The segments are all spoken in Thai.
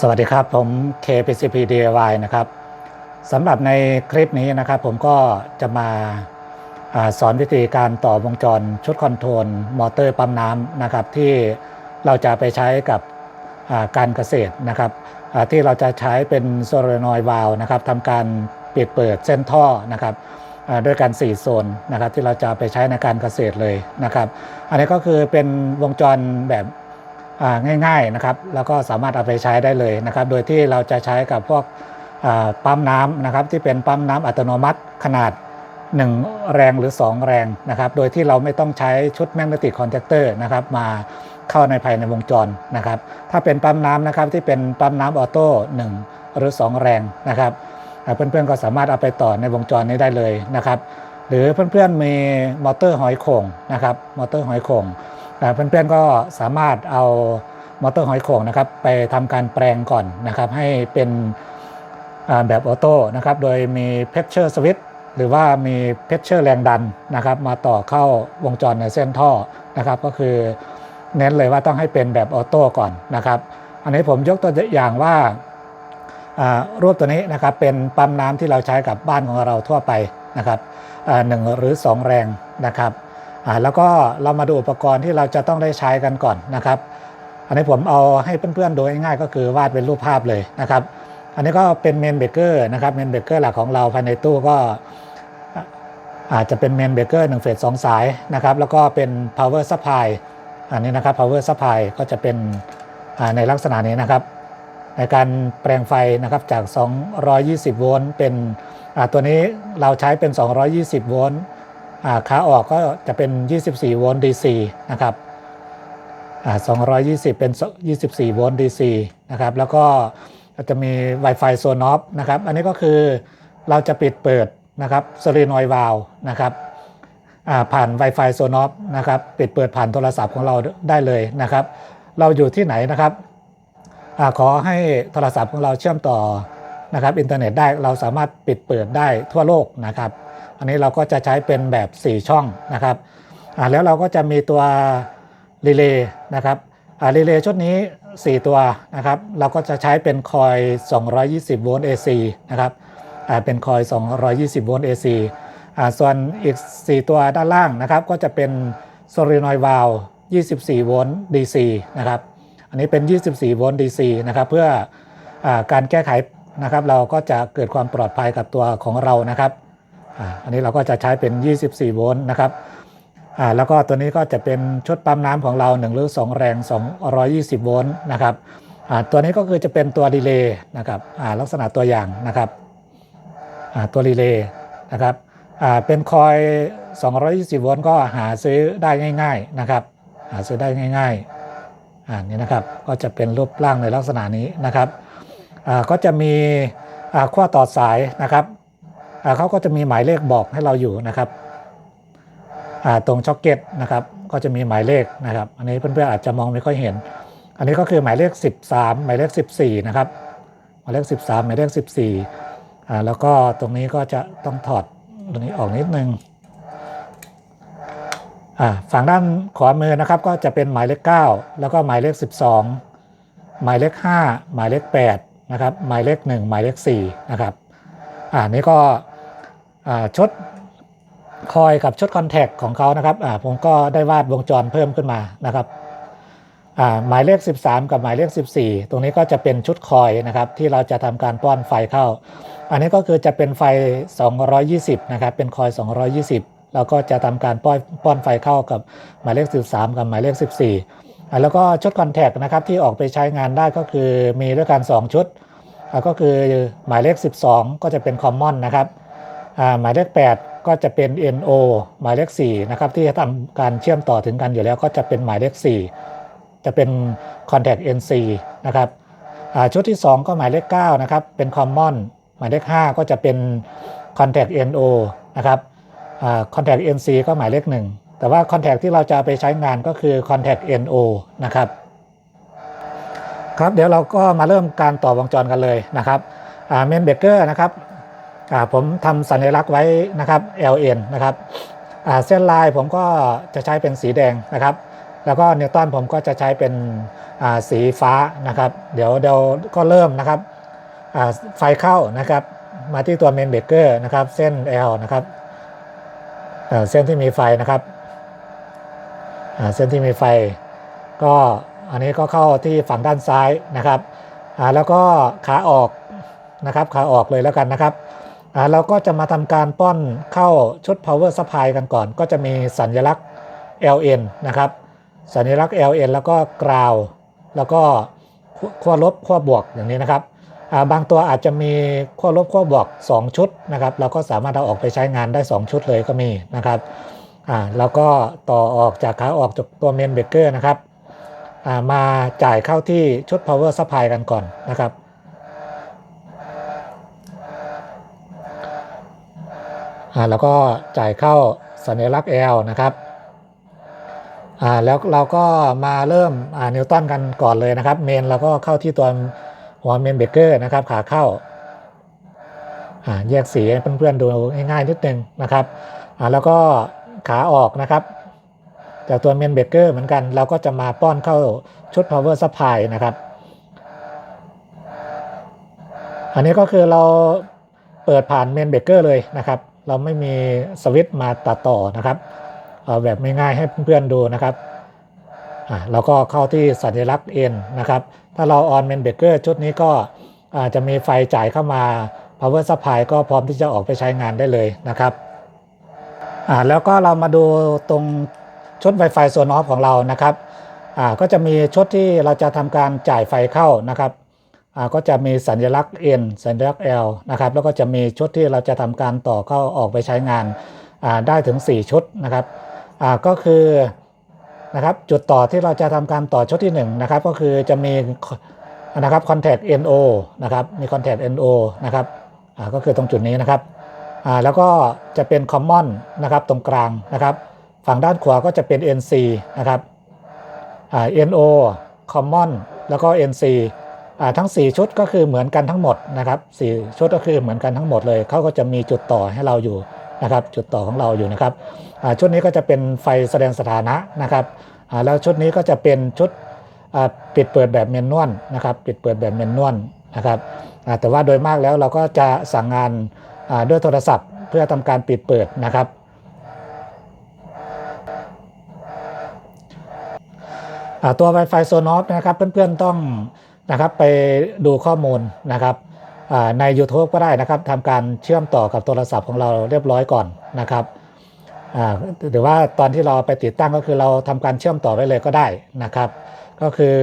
สวัสดีครับผม KPCP DIY นะครับสำหรับในคลิปนี้นะครับ ผมก็จะมาอาสอนวิธีการต่อวงจรชุดคอนโทรลมอเตอร์ปั๊มน้ำนะครับ ที่เราจะไปใช้กับอ่าการเกษตรนะครับอ่าที่เราจะใช้เป็นโซโลนอยวาลนะครับทำการปิดเปิดเส้นท่อนะครับอ่าด้วยการ4โซนนะครับ ที่เราจะไปใช้ในการเกษตรเลยนะครับ อันนี้ก็คือเป็นวงจรแบบ ง่ายๆนะครับแล้วก็สามารถเอาไปใช้ได้เลยนะครับ โดยที่เราจะใช้กับพวกปั๊มน้ำนะครับที่เป็นปั๊มน้ำอัตโนมัติขนาด 1 แรงหรือ 2 แรงนะครับ โดยที่เราไม่ต้องใช้ชุดแมกเนติกคอนแทคเตอร์นะครับมาเข้าในภายในวงจรนะครับ ถ้าเป็นปั๊มน้ำนะครับที่เป็นปั๊มน้ำออโต้1หรือ 2 แรงนะครับเพื่อนๆก็สามารถเอาไปต่อในวงจรนี้ได้เลยนะครับ หรือเพื่อนๆมีมอเตอร์หอยโข่งนะครับมอเตอร์หอยโข่ง เพื่อนๆก็สามารถเอามอเตอร์หอยโข่งนะครับไปทำการแปลงก่อนนะครับ ให้เป็นแบบออโต้นะครับ โดยมีเพชเชอร์สวิตหรือว่ามีเพชเชอร์แรงดันนะครับ มาต่อเข้าวงจรในเส้นท่อนะครับ ก็คือเน้นเลยว่าต้องให้เป็นแบบออโต้ก่อนนะครับ อันนี้ผมยกตัวอย่างว่ารูปตัวนี้นะครับเป็นปั๊มน้ำที่เราใช้กับบ้านของเราทั่วไปนะครับหนึ่งหรือ 2 แรงนะครับ แล้วก็เรามาดูอุปกรณ์ที่เราจะต้องได้ใช้กันก่อนนะครับ อันนี้ผมเอาให้เพื่อนๆดูง่ายๆก็คือวาดเป็นรูปภาพเลยนะครับ อันนี้ก็เป็นเมนเบเกอร์นะครับเมนเบเกอร์หลักของเราภายในตู้ก็อาจจะเป็นเมนเบเกอร์หนึ่งเฟสสองสายนะครับ แล้วก็เป็น power supply อันนี้นะครับ power supply ก็จะเป็นในลักษณะนี้นะครับ ในการแปลงไฟนะครับจาก 220 โวลต์เป็นอ่าตัวนี้เราใช้เป็น 220 โวลต์ ขาออกก็จะเป็น 24 โวลต์ DC นะครับ220 เป็น 24 โวลต์ DC นะครับ แล้วก็จะมี Wi-Fi Zone Off นะครับ อันนี้ก็คือเราจะปิดเปิดนะครับโซลีนอยด์วาลนะครับผ่าน Wi-Fi Zone Off นะครับ ปิดเปิดผ่านโทรศัพท์ของเราได้เลยนะครับ เราอยู่ที่ไหนนะครับอขอให้โทรศัพท์ของเราเชื่อมต่อนะครับอินเทอร์เน็ตได้เราสามารถปิดเปิดได้ทั่วโลกนะครับ อันนี้เราก็จะใช้เป็นแบบ 4 ช่องนะครับแล้วเราก็จะมีตัวรีเลย์นะครับรีเลย์ชุดนี้ 4 ตัวนะครับ เราก็จะใช้เป็นคอย 220 โวลต์ AC นะครับเป็นคอย 220 โวลต์ AC อ่าส่วนอีก 4 ตัวด้านล่างนะครับก็จะเป็นโซลินอยด์วาล24 โวลต์ DC นะครับ อันนี้เป็น 24 โวลต์ DC นะครับ เพื่ออการแก้ไขนะครับ เราก็จะเกิดความปลอดภัยกับตัวของเรานะครับ อันนี้เราก็จะใช้เป็น 24 โวลต์นะครับแล้วก็ตัวนี้ก็จะเป็นชุดปั๊มน้ำของเรา 1 หรือ 2 แรง 220 โวลต์นะครับตัวนี้ก็คือจะเป็นตัวรีเลย์นะครับลักษณะตัวอย่างนะครับตัวรีเลย์นะครับเป็นคอย 220 โวลต์ก็หาซื้อได้ง่าย ๆนะครับ หาซื้อได้ง่ายๆอ่านี่นะครับก็จะเป็นรูปร่างในลักษณะนี้นะครับก็จะมีขั้วต่อสายนะครับ เขาก็จะมีหมายเลขบอกให้เราอยู่นะครับตรงช็อกเก็ตนะครับก็จะมีหมายเลขนะครับ อันนี้เพื่อนๆอาจจะมองไม่ค่อยเห็น อันนี้ก็คือหมายเลข 13 หมายเลข 14 นะครับ หมายเลข 13 หมายเลข 14อ่าแล้วก็ตรงนี้ก็จะต้องถอดตรงนี้ออกนิดนึงอ่าฝั่งด้านขวามือนะครับก็จะเป็นหมายเลข 9 แล้วก็หมายเลข 12 หมายเลข 5 หมายเลข 8 นะครับ หมายเลข 1 หมายเลข 4 นะครับอ่านี่ก็ ชุดคอยกับชุดคอนแทคของเขานะครับผมก็ได้วาดวงจรเพิ่มขึ้นมานะครับหมายเลข 13 กับหมายเลข 14 ตรงนี้ก็จะเป็นชุดคอยนะครับที่เราจะทำการป้อนไฟเข้า อันนี้ก็คือจะเป็นไฟ 220 นะครับ เป็นคอย 220 แล้วก็จะทำการป้อนป้อนไฟเข้ากับหมายเลข 13 กับหมายเลข 14อ่แล้วก็ชุดคอนแทคนะครับที่ออกไปใช้งานได้ก็คือมีด้วยกัน 2 ชุด ก็คือหมายเลข 12 ก็จะเป็น Common นะครับ หมายเลข 8 ก็จะเป็น NO หมายเลข4นะครับที่จะทำการเชื่อมต่อถึงกันอยู่แล้วก็จะเป็นหมายเลข 4 จะเป็น Contact NC นะครับชุดที่ 2 ก็หมายเลข9นะครับเป็น Common หมายเลข 5 ก็จะเป็น Contact NO นะครับ Contact NC ก็หมายเลข 1 แต่ว่า Contact ที่เราจะไปใช้งานก็คือ Contact NO นะครับครับเดี๋ยวเราก็มาเริ่มการต่อวงจรกันเลยนะครับเมนเบเกอร์นะครับ ผมทำสัญลักษณ์ไว้นะครับ LN นะครับอ่าเส้นลายผมก็จะใช้เป็นสีแดงนะครับ แล้วก็นิวตันผมก็จะใช้เป็นอ่าสีฟ้านะครับ เดี๋ยวเดี๋ยวก็เริ่มนะครับอ่าไฟเข้านะครับมาที่ตัวเมนเบเกอร์นะครับ เส้น L นะครับเอ่อเส้นที่มีไฟนะครับอ่าเส้นที่มีไฟ ก็อันนี้ก็เข้าที่ฝั่งด้านซ้ายนะครับอ่าแล้วก็ขาออกนะครับขาออกเลยแล้วกันนะครับ เราก็จะมาทำการป้อนเข้าชุด power supply กันก่อน ก็จะมีสัญลักษณ์ LN นะครับ สัญลักษณ์ LN แล้วก็กราว แล้วก็ขั้วลบขั้วบวกอย่างนี้นะครับอ่าบางตัวอาจจะมีขั้วลบขั้วบวก 2 ชุดนะครับ เราก็สามารถเอาออกไปใช้งานได้ 2 ชุดเลยก็มีนะครับอ่าแล้วก็ต่อออกจากขาออกจากตัวเมนเบเกอร์นะครับอ่ามาจ่ายเข้าที่ชุด power supply กันก่อนนะครับ อ่า แล้วก็จ่ายเข้าสัญลักษณ์ L นะครับอ่าแล้วเราก็มาเริ่มอ่านิวตันกันก่อนเลยนะครับ เมนเราก็เข้าที่ตัวหัวเมนเบเกอร์นะครับ ขาเข้าอ่าแยกสีให้เพื่อนๆดูง่ายๆนิดนึงนะครับอ่าแล้วก็ขาออกนะครับจากตัวเมนเบเกอร์เหมือนกัน เราก็จะมาป้อนเข้าชุด power supply นะครับ อันนี้ก็คือเราเปิดผ่านเมนเบเกอร์เลยนะครับ เราไม่มีสวิตช์มาตัดต่อนะครับเอาแบบง่ายๆให้เพื่อนๆดูนะครับอ่าเราก็เข้าที่สัญลักษณ์ N นะครับ ถ้าเราออนเมนเบเกอร์ชุดนี้ก็อาจจะมีไฟจ่ายเข้ามา power supply ก็พร้อมที่จะออกไปใช้งานได้เลยนะครับอ่าแล้วก็เรามาดูตรงชุด Wi-Fi โซนออฟของเรานะครับอ่าก็จะมีชุดที่เราจะทำการจ่ายไฟเข้านะครับ ก็จะมีสัญลักษณ์ N สัญลักษณ์ L นะครับ แล้วก็จะมีชุดที่เราจะทำการต่อเข้าออกไปใช้งานได้ถึง 4 ชุดนะครับก็คือนะครับจุดต่อที่เราจะทำการต่อชุดที่1นะครับก็คือจะมีนะครับ contact NO นะครับมี contact NO นะครับก็คือตรงจุดนี้นะครับแล้วก็จะเป็น common นะครับตรงกลางนะครับ ฝั่งด้านขวาก็จะเป็น NC นะครับ NO common แล้วก็ NC ทั้ง 4 ชุดก็คือเหมือนกันทั้งหมดนะครับ4ชุดก็คือเหมือนกันทั้งหมดเลยเขาก็จะมีจุดต่อให้เราอยู่นะครับจุดต่อของเราอยู่นะครับชุดนี้ก็จะเป็นไฟแสดงสถานะนะครับแล้วชุดนี้ก็จะเป็นชุดปิดเปิดแบบเมนนวลนะครับปิดเปิดแบบเมนนวลนะครับแต่ว่าโดยมากแล้วเราก็จะสั่งงานด้วยโทรศัพท์ เพื่อทำการปิดเปิดนะครับตัว Wi-Fi s o n o f นะครับเพื่อนๆต้อง นะครับไปดูข้อมูลนะครับใน YouTube ก็ได้นะครับทำการเชื่อมต่อกับโทรศัพท์ของเราเรียบร้อยก่อนนะครับหรือว่าตอนที่เราไปติดตั้งก็คือเราทำการเชื่อมต่อไว้เลยก็ได้นะครับ ก็คือ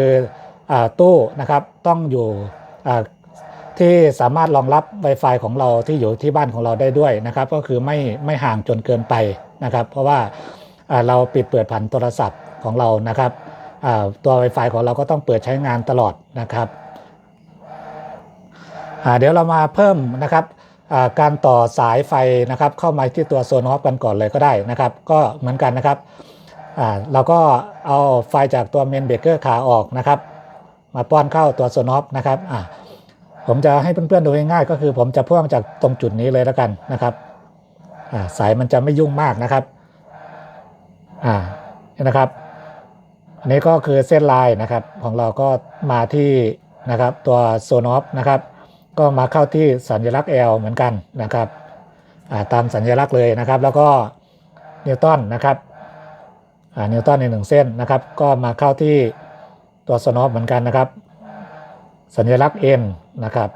อตู้นะครับต้องอยู่ที่สามารถรองรับ Wi-Fi ของเราที่อยู่ที่บ้านของเราได้ด้วยนะครับ ก็คือไม่ไม่ห่างจนเกินไปนะครับ เพราะว่าเราปิดเปิดผ่านโทรศัพท์ของเรานะครับ ตัว Wi-Fi ของเราก็ต้องเปิดใช้งานตลอดนะครับเดี๋ยวเรามาเพิ่มนะครับการต่อสายไฟนะครับเข้ามาที่ตัวโซนอฟกันก่อนเลยก็ได้นะครับ ก็เหมือนกันนะครับเราก็เอาไฟจากตัวเมนเบเกอร์ขาออกนะครับ มาป้อนเข้าตัวโซนอฟนะครับผมจะให้เพื่อนๆดูง่ายๆก็คือผมจะพ่วงจากตรงจุดนี้เลยแล้วกันนะครับสายมันจะไม่ยุ่งมากนะครับอ่านี่นะครับ อันนี้ก็คือเส้นลายนะครับของเราก็มาที่นะครับตัวโซนอฟนะครับก็มาเข้าที่สัญลักษณ์ L เหมือนกันนะครับตามสัญลักษณ์เลยนะครับ แล้วก็นิวตันนะครับนิวตันในหนึ่งเส้นนะครับ ก็มาเข้าที่ตัวโซนอฟเหมือนกันนะครับ สัญลักษณ์ N นะครับ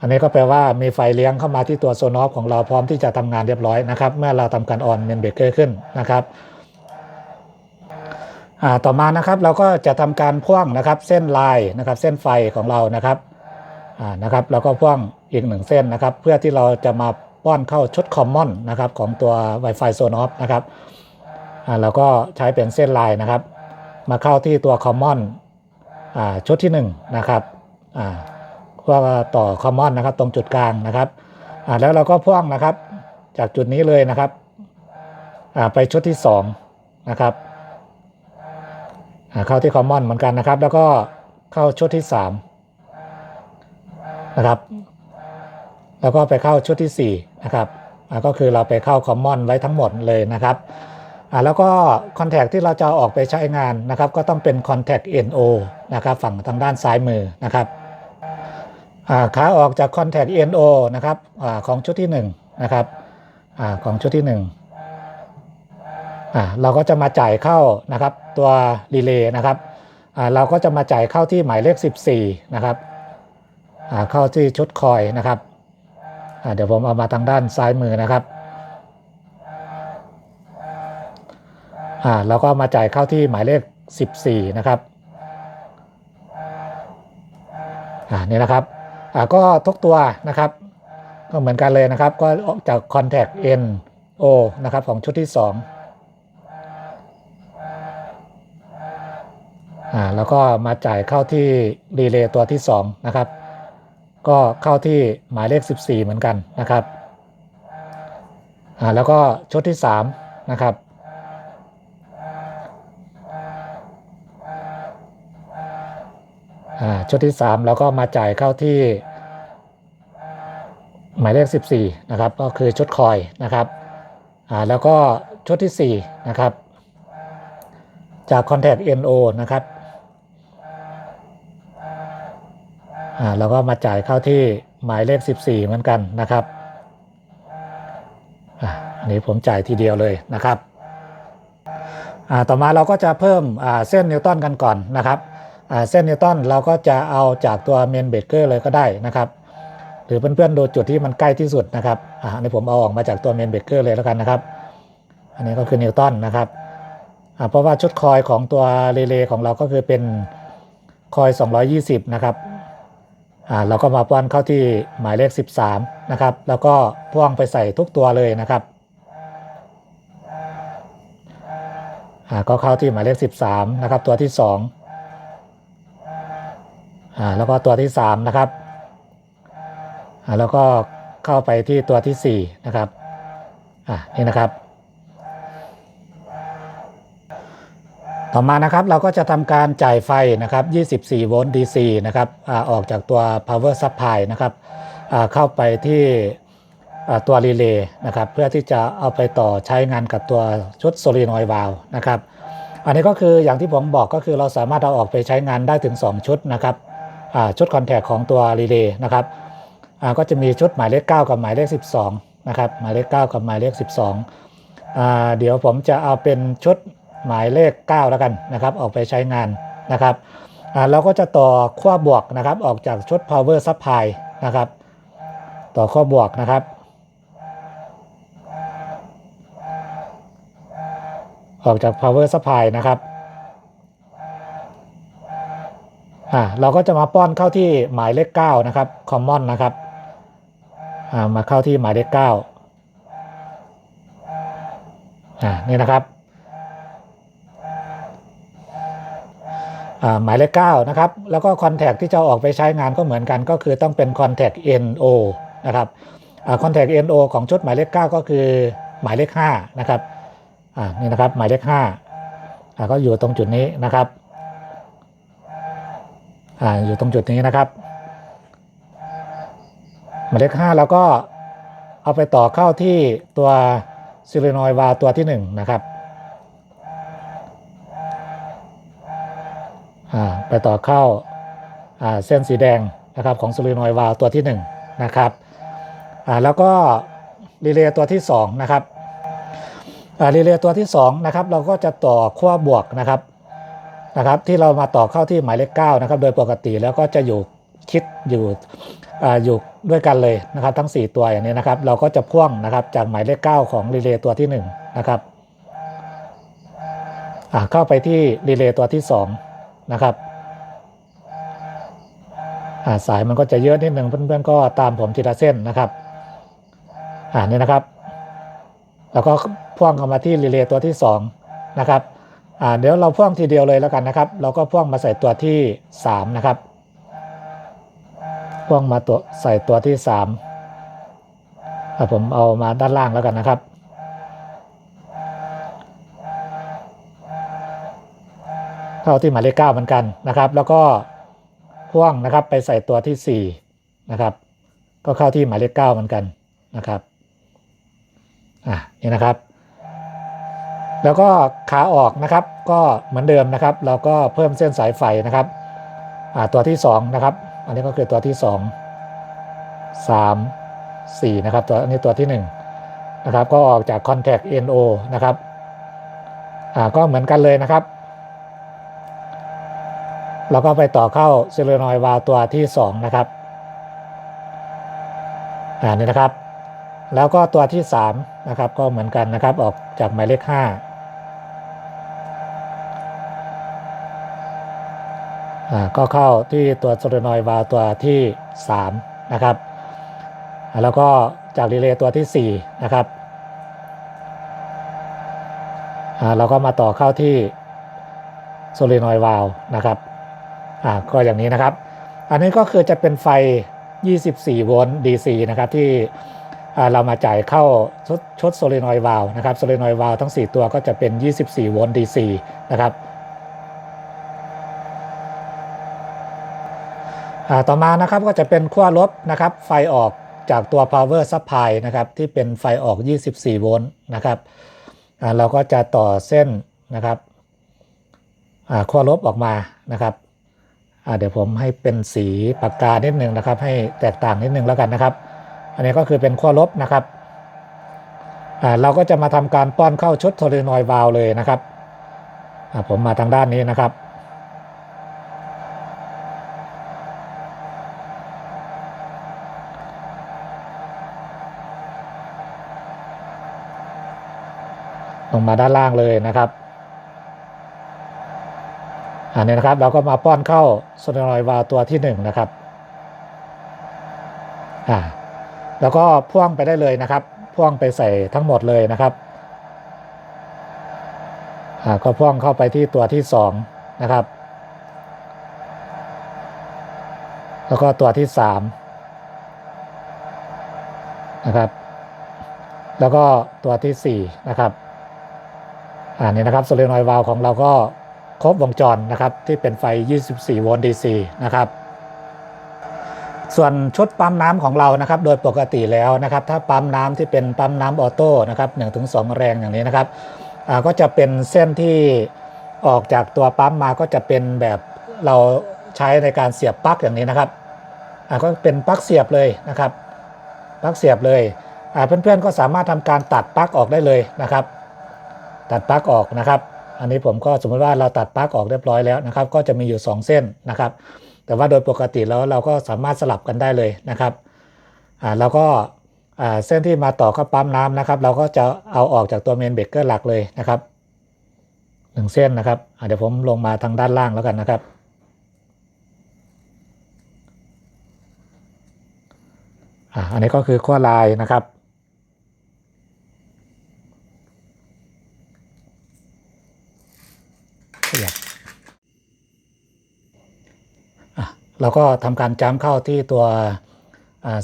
อันนี้ก็แปลว่ามีไฟเลี้ยงเข้ามาที่ตัวโซนอฟของเราพร้อมที่จะทำงานเรียบร้อยนะครับ เมื่อเราทำการออนเมนเบเกอร์ขึ้นนะครับ ต่อมานะครับเราก็จะทำการพ่วงนะครับเส้นลายนะครับเส้นไฟของเรานะครับนะครับเราก็พ่วงอีกหนึ่งเส้นนะครับ เพื่อที่เราจะมาป้อนเข้าชุดคอมมอนนะครับของตัว Wi-Fi s o n o f นะครับเราก็ใช้เป็นเส้นลายนะครับ มาเข้าที่ตัวคอมมอนชุดที่1นะครับอ่าเพื่อต่อคอมมอนนะครับตรงจุดกลางนะครับแล้วเราก็พ่วงนะครับจากจุดนี้เลยนะครับไปชุดที่2นะครับ เข้าที่คอมมอนเหมือนกันนะครับ แล้วก็เข้าชุดที่3นะครับ แล้วก็ไปเข้าชุดที่4นะครับก็คือเราไปเข้าคอมมอนไว้ทั้งหมดเลยนะครับแล้วก็ Contact ที่เราจะออกไปใช้งานนะครับ ก็ต้องเป็น Contact NO นะครับฝั่งทางด้านซ้ายมือนะครับขาออกจาก Contact NO นะครับอของชุดที่1นะครับอของชุดที่1อ่า เราก็จะมาจ่ายเข้านะครับตัวรีเลย์นะครับเราก็จะมาจ่ายเข้าที่หมายเลข 14 นะครับเข้าที่ชุดคอยนะครับเดี๋ยวผมเอามาทางด้านซ้ายมือนะครับเราก็มาจ่ายเข้าที่หมายเลข 14 นะครับนี่นะครับก็ทุกตัวนะครับ ก็เหมือนกันเลยนะครับ ก็ออกจาก contact N O นะครับของชุดที่ 2 อ่าแล้วก็มาจ่ายเข้าที่รีเลย์ตัวที่2นะครับ ก็เข้าที่หมายเลข 14 เหมือนกันนะครับอ่าแล้วก็ชุดที่3นะครับอ่าชุดที่ 3 แล้วก็มาจ่ายเข้าที่หมายเลข 14 นะครับ ก็คือชุดคอยนะครับอ่าแล้วก็ชุดที่ 4 นะครับ จาก Contact NO นะครับ อ่าแล้วก็มาจ่ายเข้าที่หมายเลข 14 เหมือนกันนะครับอ่าอันนี้ผมจ่ายทีเดียวเลยนะครับอ่าต่อมาเราก็จะเพิ่มอ่าเส้นนิวตันกันก่อนนะครับอ่าเส้นนิวตันเราก็จะเอาจากตัวเมนเบเกอร์เลยก็ได้นะครับหรือเพื่อนๆดูจุดที่มันใกล้ที่สุดนะครับอ่าอันนี้ผมเอาออกมาจากตัวเมนเบเกอร์เลยแล้วกันนะครับ อันนี้ก็คือนิวตันนะครับอ่าเพราะว่าชุดคอยของตัวเรเลของเราก็คือเป็นคอย 220 นะครับ เราก็มาป้อนเข้าที่หมายเลข 13 นะครับ แล้วก็พ่วงไปใส่ทุกตัวเลยนะครับอ่าก็เข้าที่หมายเลข 13 นะครับ ตัวที่2อ่าแล้วก็ตัวที่ 3 นะครับอ่าแล้วก็เข้าไปที่ตัวที่ 4 นะครับ อ่านี่นะครับ ต่อมานะครับเราก็จะทำการจ่ายไฟนะครับ 24 โวลต์ DC นะครับอออกจากตัว power supply นะครับเข้าไปที่ตัวรีเลย์นะครับเพื่อที่จะเอาไปต่อใช้งานกับตัวชุดโซลีนอยวาลนะครับอันนี้ก็คืออย่างที่ผมบอกก็คือเราสามารถเอาออกไปใช้งานได้ถึง 2 ชุดนะครับชุดคอนแทคของตัวรีเลย์นะครับก็จะมีชุดหมายเลข 9 กับหมายเลข 12นะครับหมายเลข 9 กับหมายเลข 12อ่าเดี๋ยวผมจะเอาเป็นชุด หมายเลข 9 แล้วกันนะครับ ออกไปใช้งานนะครับอ่าเราก็จะต่อขั้วบวกนะครับ ออกจากชุด power supply นะครับ ต่อขั้วบวกนะครับ ออกจาก power supply นะครับอ่าเราก็จะมาป้อนเข้าที่หมายเลข 9 นะครับ common นะครับอ่ามาเข้าที่หมายเลข 9 อ่า นี่นะครับอ่า หมายเลข9นะครับ แล้วก็ contact ที่จะอาออกไปใช้งานก็เหมือนกัน ก็คือต้องเป็น contact NO นะครับคอ่า contact NO ของชุดหมายเลข9ก็คือหมายเลข5นะครับนี่นะครับหมายเลข5อ่าก็อยู่ตรงจุดนี้นะครับออยู่ตรงจุดนี้นะครับหมายเลขห้าเราก็เอาไปต่อเข้าที่ตัวซิลินอยวาตัวที่หนึ่งนะครับอ่า ไปต่อเข้าเส้นสีแดงนะครับของซิลินอยวาล์วตัวที่หนึ่งนะครับแล้วก็รีเลย์ตัวที่สองนะครับรีเลย์ตัวที่สองนะครับเราก็จะต่อขั้วบวกนะครับนะครับที่เรามาต่อเข้าที่หมายเลข9นะครับโดยปกติแล้วก็จะอยู่คิดอยู่ออยู่ด้วยกันเลยนะครับทั้ง 4 ตัวอย่างนี้นะครับเราก็จะพ่วงนะครับจากหมายเลข 9 ของรีเลย์ตัวที่1นะครับเข้าไปที่รีเลย์ตัวที่2 นะครับสายมันก็จะเยอะนิดหนึ่งเพื่อนๆก็ตามผมทีละเส้นนะครับอ่านี่นะครับ แล้วก็พ่วงเข้ามาที่รีเลย์ตัวที่ 2 นะครับอ่าเดี๋ยวเราพ่วงทีเดียวเลยแล้วกันนะครับ เราก็พ่วงมาใส่ตัวที่ 3 นะครับ พ่วงมาตัวใส่ตัวที่3อ่าผมเอามาด้านล่างแล้วกันนะครับ เข้าที่หมายเลข9เหมือนกันนะครับ แล้วก็พ่วงนะครับไปใส่ตัวที่4นะครับ ก็เข้าที่หมายเลข9เหมือนกันนะครับอ่านี่นะครับ แล้วก็ขาออกนะครับ ก็เหมือนเดิมนะครับ เราก็เพิ่มเส้นสายไฟนะครับอ่าตัวที่2นะครับ อันนี้ก็คือตัวที่2 3 4นะครับ ตัวอันนี้ตัวที่1นะครับ ก็ออกจาก contact NO นะครับอ่าก็เหมือนกันเลยนะครับ เราก็ไปต่อเข้าเซเลนอยวาลตัวที่ 2 นะครับอ่านี่นะครับ แล้วก็ตัวที่ 3 นะครับ ก็เหมือนกันนะครับออกจากหมายเลข 5 อ่าก็เข้าที่ตัวโซเลนอยวาลตัวที่ 3 นะครับอ่าแล้วก็จากรีเลย์ตัวที่ 4 นะครับอ่าเราก็มาต่อเข้าที่โซเลนอยวาล์วนะครับ อ่าก็อย่างนี้นะครับ อันนี้ก็คือจะเป็นไฟ 24 โวลต์ DC นะครับที่เรามาจ่ายเข้าชดชดโซเลนอยวาล์วนะครับโซเลนอยวาล์ทั้ง 4 ตัวก็จะเป็น 24 โวลต์ DC นะครับต่อมานะครับก็จะเป็นขั้วลบนะครับไฟออกจากตัว power supply นะครับที่เป็นไฟออก 24 โวลต์นะครับเราก็จะต่อเส้นนะครับขั้วลบออกมานะครับ เดี๋ยวผมให้เป็นสีปากกานิดนึงนะครับ ให้แตกต่างนิดนึงแล้วกันนะครับ อันนี้ก็คือเป็นขั้วลบนะครับเราก็จะมาทำการป้อนเข้าชุดโทรนอยวาลเลยนะครับผมมาทางด้านนี้นะครับลงมาด้านล่างเลยนะครับ อันนี้นะครับเราก็มาป้อนเข้าโซนอยวาล์วตัวที่1นงนะครับอ่าแล้วก็พ่วงไปได้เลยนะครับ พ่วงไปใส่ทั้งหมดเลยนะครับอ่าก็พ่วงเข้าไปที่ตัวที่2นะครับ แล้วก็ตัวที่3นะครับ แล้วก็ตัวที่4นะครับอ่านี่นะครับโซเลนอยวาลของเราก็ ครบวงจรนะครับที่เป็นไฟ 24 โวลต์ DC นะครับส่วนชุดปั๊มน้ำของเรานะครับ โดยปกติแล้วนะครับ ถ้าปั๊มน้ำที่เป็นปั๊มน้ำออโต้นะครับ1-2แรงอย่างนี้นะครับก็จะเป็นเส้นที่ออกจากตัวปั๊มมาก็จะเป็นแบบเราใช้ในการเสียบปลั๊กอย่างนี้นะครับก็เป็นปลั๊กเสียบเลยนะครับปลั๊กเสียบเลยเพื่อนๆก็สามารถทำการตัดปลั๊กออกได้เลยนะครับ ตัดปลั๊กออกนะครับ อันนี้ผมก็สมมติว่าเราตัดปลั๊กออกเรียบร้อยแล้วนะครับ ก็จะมีอยู่ 2 เส้นนะครับ แต่ว่าโดยปกติแล้วเราก็สามารถสลับกันได้เลยนะครับอ่าแล้วก็อ่าเส้นที่มาต่อเข้าปั๊มน้ำนะครับ เราก็จะเอาออกจากตัวเมนเบรกเกอร์หลักเลยนะครับหนึ่งเส้นนะครับเดี๋ยวผมลงมาทางด้านล่างแล้วกันนะครับอ่าอันนี้ก็คือขั้วลายนะครับ ขยับอะ เราก็ทำการจ้ำเข้าที่ตัว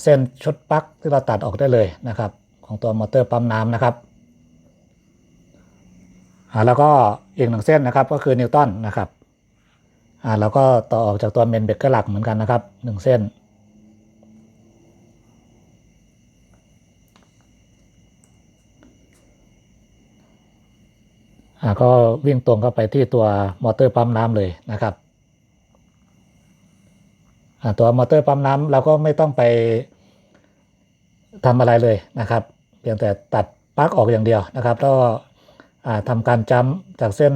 เส้นชุดปลั๊กที่เราตัดออกได้เลยนะครับ ของตัวมอเตอร์ปั๊มน้ำนะครับแล้วก็อีกหนึ่งเส้นนะครับก็คือนิวตันนะครับอ่าแล้วก็ต่อออกจากตัวเมนเบรกเกอร์หลักเหมือนกันนะครับหนึ่งเส้นก็วิ่งตรงเข้าไปที่ตัวมอเตอร์ปั๊มน้ำเลยนะครับ ตัวมอเตอร์ปั๊มน้ำเราก็ไม่ต้องไปทำอะไรเลยนะครับ เพียงแต่ตัดปลั๊กออกอย่างเดียวนะครับแล้วก็อ่าทำการจัมจากเส้น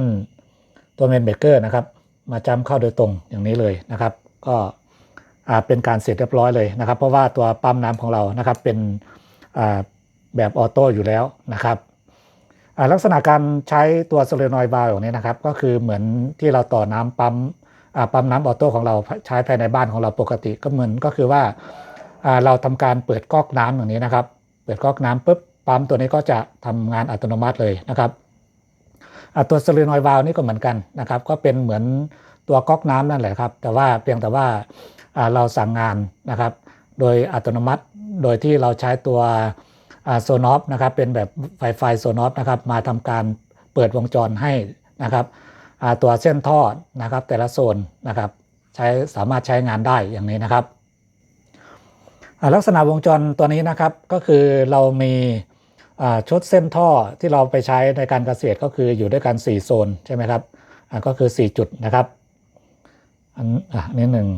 ตัวเมนเบกเกอร์นะครับ มาจัมเข้าโดยตรงอย่างนี้เลยนะครับ ก็เป็นการเสร็จเรียบร้อยเลยนะครับ เพราะว่าตัวปั๊มน้ำของเรานะครับเป็นแบบออโต้อยู่แล้วนะครับลักษณะการใช้ตัวโซเลนอยด์บาร์อย่างนี้นะครับ ก็คือเหมือนที่เราต่อน้ำปั๊ม ปั๊มน้ำออโต้ของเราใช้ภายในบ้านของเราปกติก็เหมือนก็คือว่าเราทำการเปิดก๊อกน้ำอย่างนี้นะครับ เปิดก๊อกน้ำปุ๊บปั๊มตัวนี้ก็จะทำงานอัตโนมัติเลยนะครับตัวโซเลนอยด์บาร์นี่ก็เหมือนกันนะครับ ก็เป็นเหมือนตัวก๊อกน้ำนั่นแหละครับ แต่ว่าเพียงแต่ว่าเราสั่งงานนะครับ โดยอัตโนมัติโดยที่เราใช้ตัวโซนอฟนะครับเป็นแบบไฟไฟโซนอฟนะครับมาทำการเปิดวงจรให้นะครับ ตัวเส้นท่อนะครับ แต่ละโซนนะครับ ใช้สามารถใช้งานได้อย่างนี้นะครับ ลักษณะวงจรตัวนี้นะครับก็คือเรามีชุดเส้นท่อที่เราไปใช้ในการเกษตรก็คืออยู่ด้วยกัน 4 โซนใช่ไหมครับก็คือ 4 จุดนะครับอันนี้หนึ่ง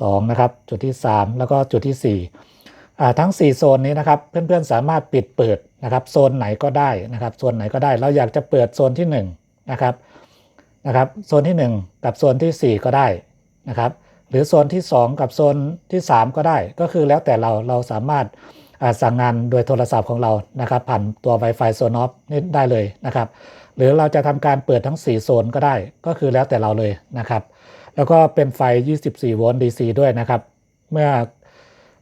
สองนะครับจุดที่ 3 แล้วก็จุดที่4อ่ทั้ง 4 โซนนี้นะครับเพื่อนๆสามารถปิดเปิดนะครับโซนไหนก็ได้นะครับโซนไหนก็ได้เราอยากจะเปิดโซนที่1นะครับ นะครับโซนที่ 1 กับโซนทีสี่ 4 ก็ได้นะครับหรือโซนที่ 2 กับโซนที่ 3 ก็ได้ ก็คือแล้วแต่เราเราสามารถสั่งงานโดยโทรศัพท์ของเรานะครับผ่านตัว Wi-Fi โซนอฟนี่ได้เลยนะครับหรือเราจะทำการเปิดทั้ง 4 โซนก็ได้ ก็คือแล้วแต่เราเลยนะครับ แล้วก็เป็นไฟ 24 โวลต์ DC ด้วยนะครับ เมื่อ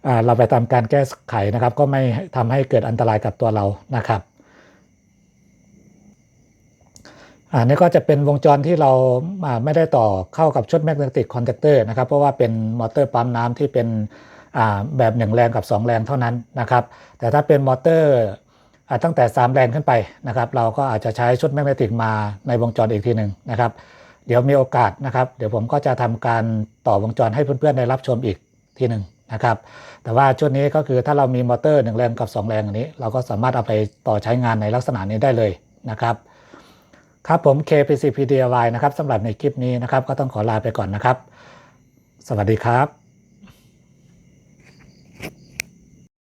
อเราไปทำการแก้ไขนะครับ ก็ไม่ทำให้เกิดอันตรายกับตัวเรานะครับ อ่านี่ก็จะเป็นวงจรที่เราไม่ได้ต่อเข้ากับชุดแมกเนติกคอนแทคเตอร์นะครับ เพราะว่าเป็นมอเตอร์ปั๊มน้ำที่เป็นแบบ1แรงกับ 2 แรงเท่านั้นนะครับ แต่ถ้าเป็นมอเตอร์ตั้งแต่ 3 แรงขึ้นไปนะครับ เราก็อาจจะใช้ชุดแมกเนติกมาในวงจรอีกทีหนึ่งนะครับ เดี๋ยวมีโอกาสนะครับ เดี๋ยวผมก็จะทำการต่อวงจรให้เพื่อนๆได้รับชมอีกทีหนึ่งนะครับ แต่ว่าชุดนี้ก็คือถ้าเรามีมอเตอร์1แรงกับ 2 แรงอันนี้ เราก็สามารถเอาไปต่อใช้งานในลักษณะนี้ได้เลยนะครับ ครับผม KPCP DIY นะครับสำหรับในคลิปนี้นะครับ ก็ต้องขอลาไปก่อนนะครับ สวัสดีครับ